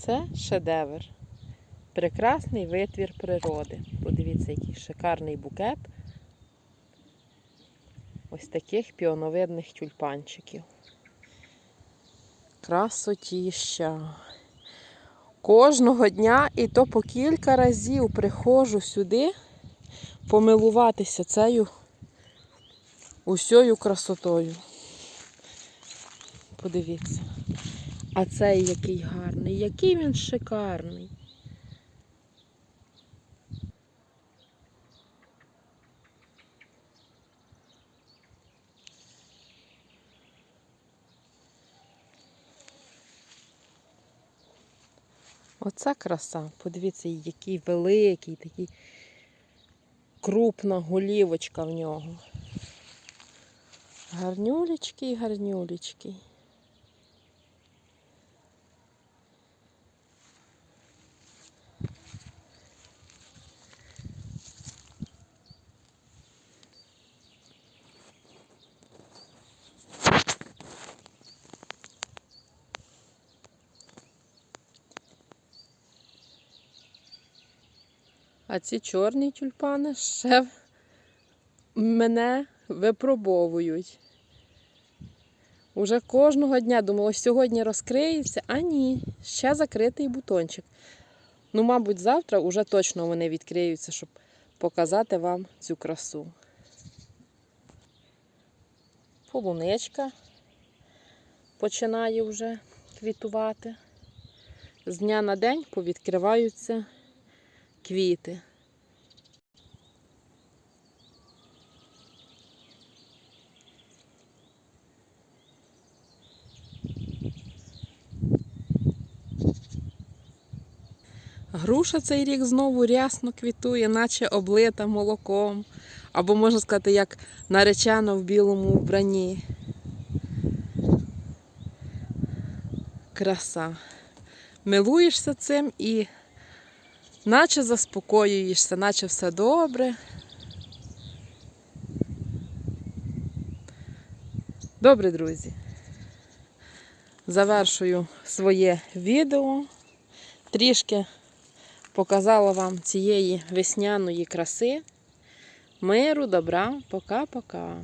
Це шедевр. Прекрасний витвір природи. Подивіться, який шикарний букет. Ось таких піоновидних тюльпанчиків. Красотіща. Кожного дня і то по кілька разів приходжу сюди помилуватися цією усьою красотою. Подивіться. А цей який гарний, який він шикарний. Оце краса. Подивіться, який великий, такий крупна голівочка в нього. Гарнюлечкий, гарнюлечкий. А ці чорні тюльпани ще мене випробовують. Уже кожного дня думала, сьогодні розкриється, а ні, ще закритий бутончик. Ну, мабуть, завтра вже точно вони відкриються, щоб показати вам цю красу. Полуничка починає вже квітувати. З дня на день повідкриваються квіти. Груша цей рік знову рясно квітує, наче облита молоком. Або можна сказати, як наречена в білому вбранні. Краса. Милуєшся цим і наче заспокоюєшся, наче все добре. Добре, друзі. Завершую своє відео. Трішки показала вам цієї весняної краси. Миру, добра, пока-пока.